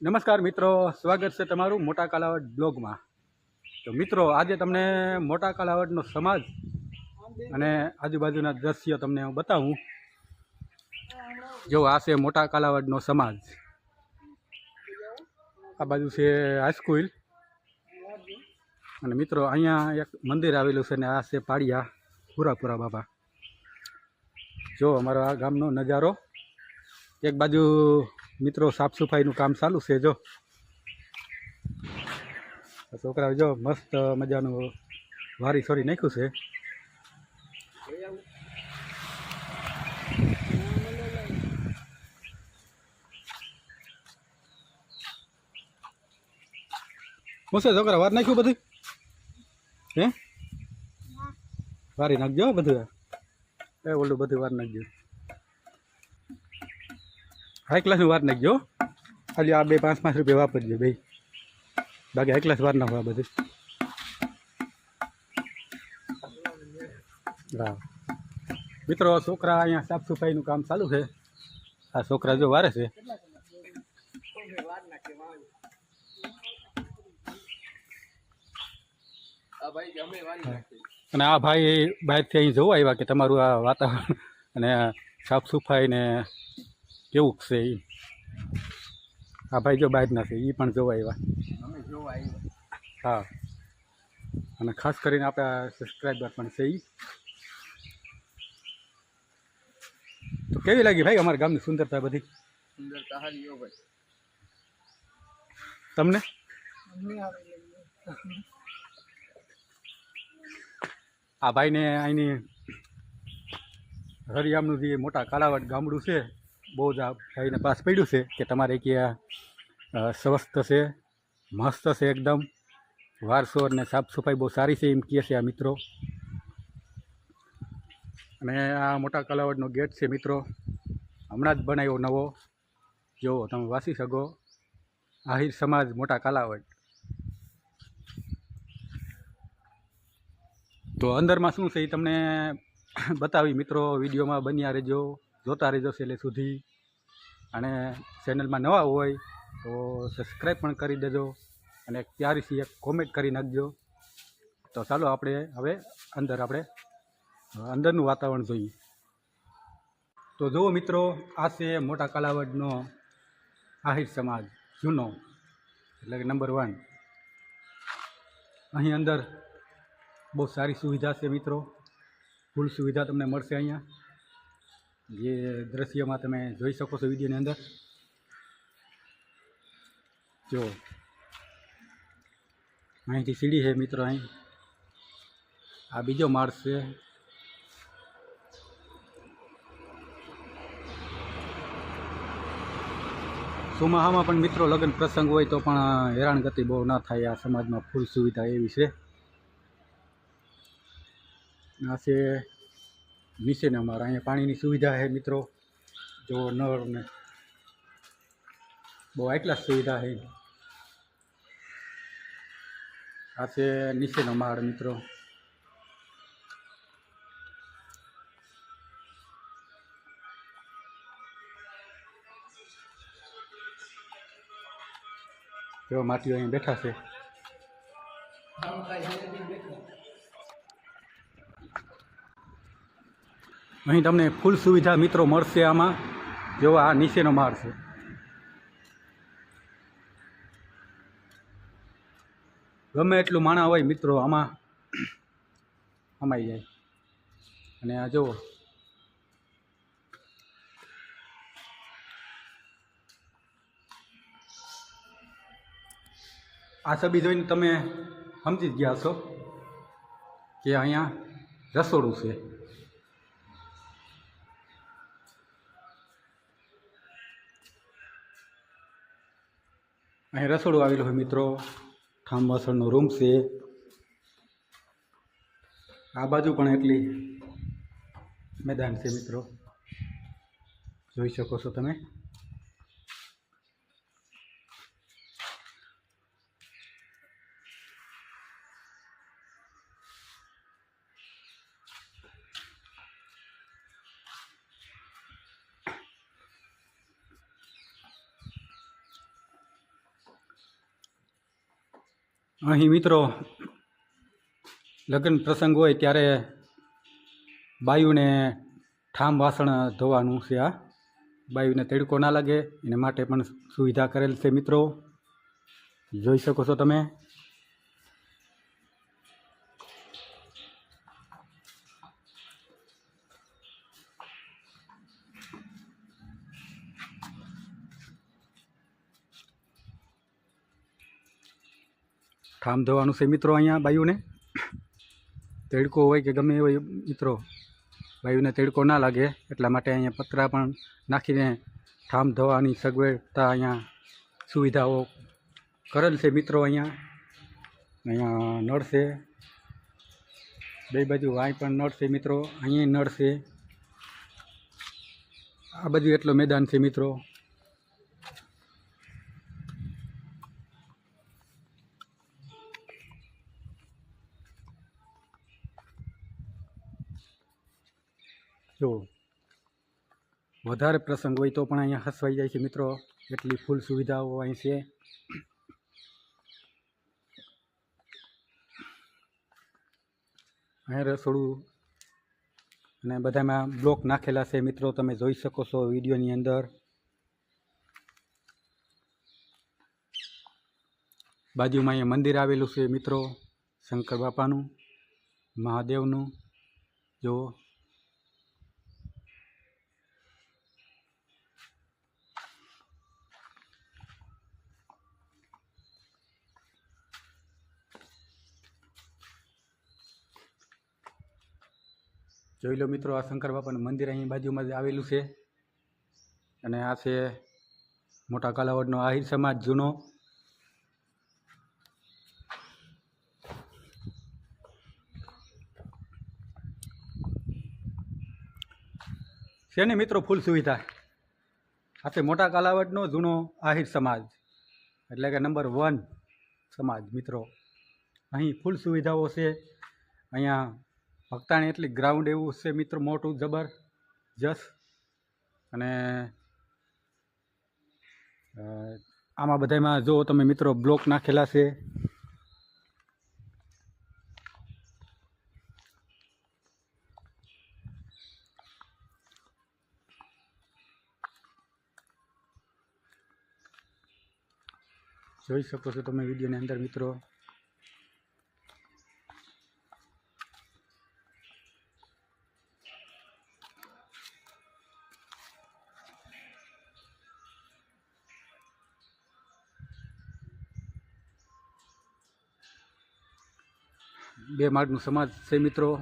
નમસ્કાર મિત્રો, સ્વાગત છે તમારું મોટા કાલાવડ બ્લોગમાં. તો મિત્રો, આજે તમને મોટા કાલાવડનો સમાજ અને આજુબાજુના દ્રશ્યો તમને હું બતાવું. જો આ છે મોટા કાલાવડનો સમાજ. આ બાજુ છે હાઈસ્કૂલ અને મિત્રો, અહીંયા એક મંદિર આવેલું છે ને આ છે પાડિયા પૂરાપુરા બાબા જો અમારો આ ગામનો નજારો. એક બાજુ મિત્રો સાફ સફાઈનું કામ ચાલુ છે જો. છોકરાઓ જો મસ્ત મજાનું વારી સોરી નાખ્યું છે. શું છે છોકરા વાર નાખ્યું બધું? હે. વારી નાખજો હો બધું. એ ઓલું બધું વાર નાખજો. હાઈ ક્લાસનું વાર નાખજો હો. ખાલી આ બે પાંચ પાંચ રૂપિયા વાપરજો બે બાકી હાઈ ક્લાસ વાર નાખો આ બધું. હા. મિત્રો છોકરા અહીંયા સાફ સફાઈનું કામ ચાલુ છે. આ છોકરા જો વારે છે. અને આ ભાઈ બહારથી અહીં જોવા આવ્યા કે તમારું આ વાતાવરણ અને સાફ સફાઈ ને કેવું છે એ આ ભાઈ જો બહારના છે એ પણ જોવા આવ્યા. હા. અને ખાસ કરીને આપણા સબસ્ક્રાઈબર પણ છે એ તો કેવી લાગી ભાઈ અમારા ગામની સુંદરતા બધી? સુંદરતા હારી હો ભાઈ. તમને? આ ભાઈને અહીંની હરિયામનું જે મોટા કાલાવડ ગામડું છે બહુ જ ભાઈને પાસ પડ્યું છે કે તમારે કે આ સ્વસ્થ છે, મસ્ત છે એકદમ. વારસો અને સાફ સફાઈ બહુ સારી છે એમ કહે છે આ મિત્રો. અને આ મોટા કલાવડનો ગેટ છે મિત્રો. હમણાં જ બનાવ્યો નવો. જો તમે વાસી શકો. આહિર સમાજ મોટા કાલાવડ. તો અંદરમાં શું છે એ તમને બતાવી મિત્રો. વિડીયોમાં બન્યા રહેજો. જોતા રહેજો છેલ્લે સુધી. અને ચેનલમાં નવા હોય તો સબસ્ક્રાઈબ પણ કરી દેજો અને પ્યારીસી એક કોમેન્ટ કરી નાખજો. તો ચાલો આપણે હવે અંદર આપણે, અંદરનું વાતાવરણ જોઈએ. તો જુઓ મિત્રો, આ છે મોટા કાલાવડનો આહિર સમાજ, જૂનો. એટલે કે નંબર વન અહીં અંદર બહુ સારી સુવિધા છે મિત્રો. ફૂલ સુવિધા તમને મળશે અહીંયા. જે દ્રશ્યમાં તમે જોઈ શકો છો વિડીયોની અંદર. જો. અહીંથી સીડી છે મિત્રો અહીં. આ બીજો માળ છે. ચોમાહામાં પણ મિત્રો લગ્ન પ્રસંગ હોય તો પણ હેરાનગતિ બહુ ના થાય આ સમાજમાં ફૂલ સુવિધા એવી છે. આ છે નીચેને અમારા અહીંયા પાણીની સુવિધા છે મિત્રો. જો નળ ને બહુ આટલા સુવિધા છે. આ છે નીચેનો માળ મિત્રો. જો માટીઓ અહીં બેઠા છે. અહીં તમને ફૂલ સુવિધા મિત્રો મળશે આમાં. જો આ નીચેનો માળ છે. ગમે એટલું માણા હોય મિત્રો, આમાં અમાઈ જાય. અને આ જુઓ. આ છબી જોઈને તમે સમજી જ ગયા છો કે અહીંયા રસોડું છે. અહીં રસોડું આવેલું હોય મિત્રો. ઠામ વાસણનો રૂમ છે. આ બાજુ પણ એટલી મેદાન છે મિત્રો. જોઈ શકો છો તમે. અહીં મિત્રો, લગ્ન પ્રસંગ હોય ત્યારે બાયુને ઠામ વાસણ ધોવાનું છે આ. બાયુને તડકો ના લાગે, એને માટે પણ સુવિધા કરેલ છે મિત્રો. જોઈ શકો છો તમે. ઠામ ધોવાનું છે મિત્રો અહીંયા બાયુને. તેડકો હોય કે ગમે હોય મિત્રો, બાયુને તેડકો ના લાગે, એટલા માટે અહીંયા પતરા પણ નાખીને ઠામ ધોવાની સગવડતા અહીંયા સુવિધાઓ કરેલ છે મિત્રો અહીંયા. અહીંયા નળ છે. બે બાજુ વાંય પણ નળ છે મિત્રો, અહીંયા નળ છે. આ બાજુ એટલો મેદાન છે મિત્રો. જો વધારે પ્રસંગ હોય તો પણ અહીંયા હસવાઈ જાય છે મિત્રો. એટલી ફૂલ સુવિધાઓ અહીં છે. અહીંયા રસોડું અને બધામાં બ્લોક નાખેલા છે મિત્રો. તમે જોઈ શકો છો વિડીયોની અંદર. બાજુમાં અહીંયા મંદિર આવેલું છે મિત્રો. શંકર બાપાનું, મહાદેવનું. જો જોઈ લો મિત્રો, આ શંકર બાપાનું મંદિર અહીં બાજુમાં આવેલું છે. અને આ છે મોટા કાલાવડનો આહિર સમાજ જૂનો. છે ને મિત્રો, ફૂલ સુવિધા. આ છે મોટા કાલાવડનો જૂનો આહિર સમાજ. એટલે કે નંબર વન સમાજ મિત્રો. અહીં ફૂલ સુવિધાઓ છે. અહીંયા ભક્તાને એટલી ગ્રાઉન્ડ એવું છે મિત્રો, મોટું, જબર, જસ. અને આમાં બધામાં જો તમે મિત્રો બ્લોક નાખેલા છે. જોઈ શકો છો તમે વિડીયોની અંદર મિત્રો. બે માર્ગનું સમાજ છે, મિત્રો.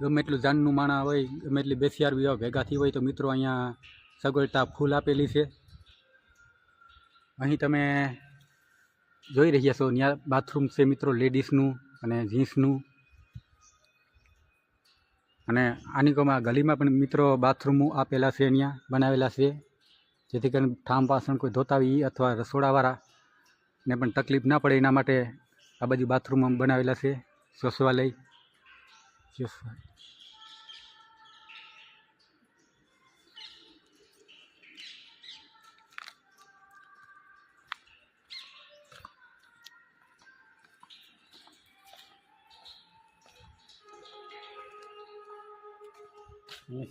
ગમે એટલું જાનનું માણા હોય, ગમે એટલી બેસિયાર વિવાહ ભેગાથી હોય, તો મિત્રો અહીંયા સગવડતા ફૂલ આપેલી છે. અહીં તમે જોઈ રહ્યા છો ત્યાં બાથરૂમ છે મિત્રો, લેડીઝનું અને જીન્સનું. અને આનીકોમાં ગલીમાં પણ મિત્રો બાથરૂમો આપેલા છે અહીંયા બનાવેલા છે. જેથી કરીને ઠામ પાસણ કોઈ ધોતા હોય અથવા રસોડાવાળા ને પણ તકલીફ ના પડે એના માટે આ બાજુ બાથરૂમ બનાવેલા છે. શૌચાલય શૌચાલય.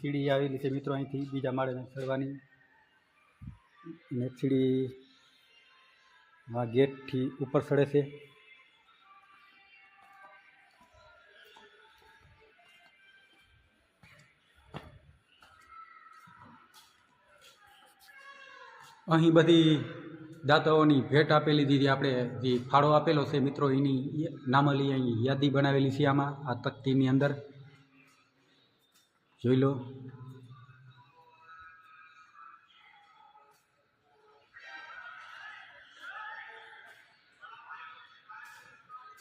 સીડી આવેલી છે મિત્રો અહીંથી બીજા માળે ચડવાની ને સીડી આ ગેટથી ઉપર ચડે છે. અહીં બધી દાતાઓની ભેટ આપેલી દીધી આપણે, જે ફાળો આપેલો છે મિત્રો, એની નામલી અહીં યાદી બનાવેલી છે આમાં, આ તકતીની અંદર. જોઈ લો.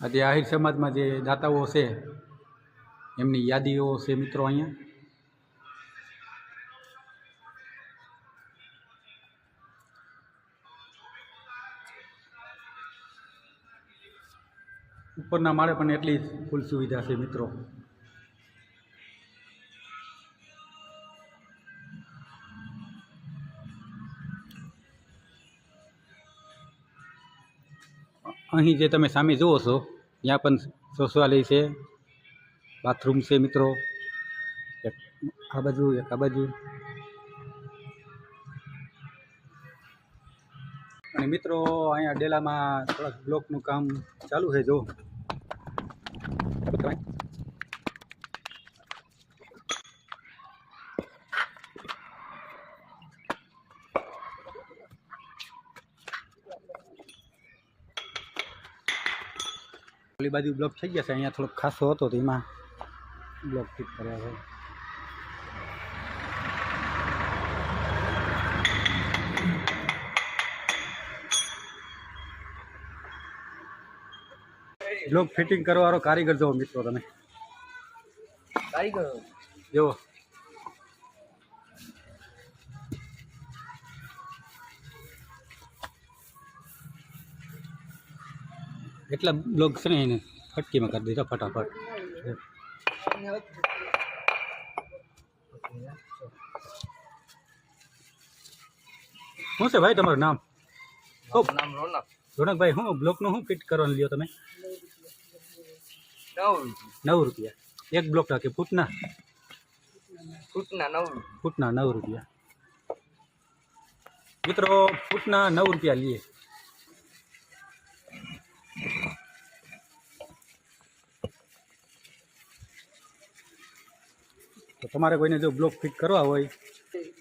આજે આહિર સમાજમાં જે દાતાઓ છે, એમની યાદીઓ છે મિત્રો અહીંયા. ઉપરના માળે પણ એટલી ફૂલ સુવિધા છે મિત્રો. અહીં જે તમે સામે જુઓ છો, ત્યાં પણ શૌચાલય છે, બાથરૂમ છે મિત્રો. એક આ બાજુ, એક આ બાજુ. અને મિત્રો, અહીંયા ડેલામાં થોડાક બ્લોકનું કામ ચાલુ છે, જો. ઓલી બાજુ બ્લોક થઈ ગયા છે. અહીંયા થોડોક ખાસો હતો તો એમાં બ્લોક ફિટ કર્યા છે. બ્લોક ફિટિંગ કરવાનો કારીગર જોવો મિત્રો તમે. કારીગર? જો એટલા બ્લોક છે ને એને ફટકીમાં કરી દીધા ફટાફટ. શું છે ભાઈ તમારું નામ? મારું નામ રોનક. રોનકભાઈ શું બ્લોકનું શું ફિટ કરવાનું લ્યો તમે? નવ રૂપિયા. નવ રૂપિયા. એક બ્લોક કે ફૂટના? ફૂટના નવ રૂપિયા. ફૂટના નવ રૂપિયા. મિત્રો ફૂટના નવ રૂપિયા લઈએ તો તમારે કોઈને જો બ્લોક ફિટ કરવા હોય,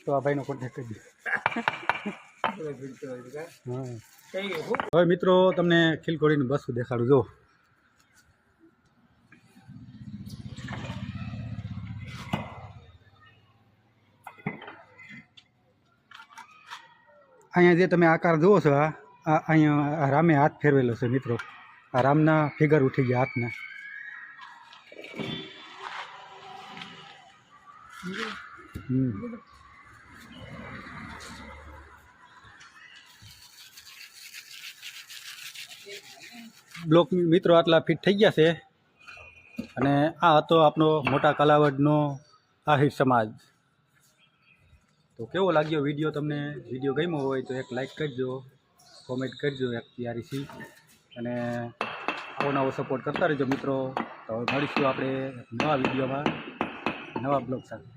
તો આ ભાઈનો કોન્ટેક્ટ કરી દો. હવે મિત્રો, તમને ખીલકોડીની બસ દેખાડું જો અહીંયા જે તમે આકાર જુઓ છો આ અહીંયા રામે હાથ ફેરવેલો છે, મિત્રો. આ રામના ફિગર ઉઠી ગયા હાથના. બ્લોક મિત્રો આટલા ફિટ થઈ ગયા છે. અને આ હતો આપણો મોટા કાલાવડનો આહિર સમાજ. તો કેવો લાગ્યો વીડિયો તમને? વીડિયો ગમ્યો હોય તો એક લાઈક કરજો કોમેન્ટ કરજો એક પ્યારી અને આવો નવો સપોર્ટ કરતા રહેજો મિત્રો. તો હવે મળીશું આપણે નવા વિડીયોમાં. નવા બ્લોગ સાથે.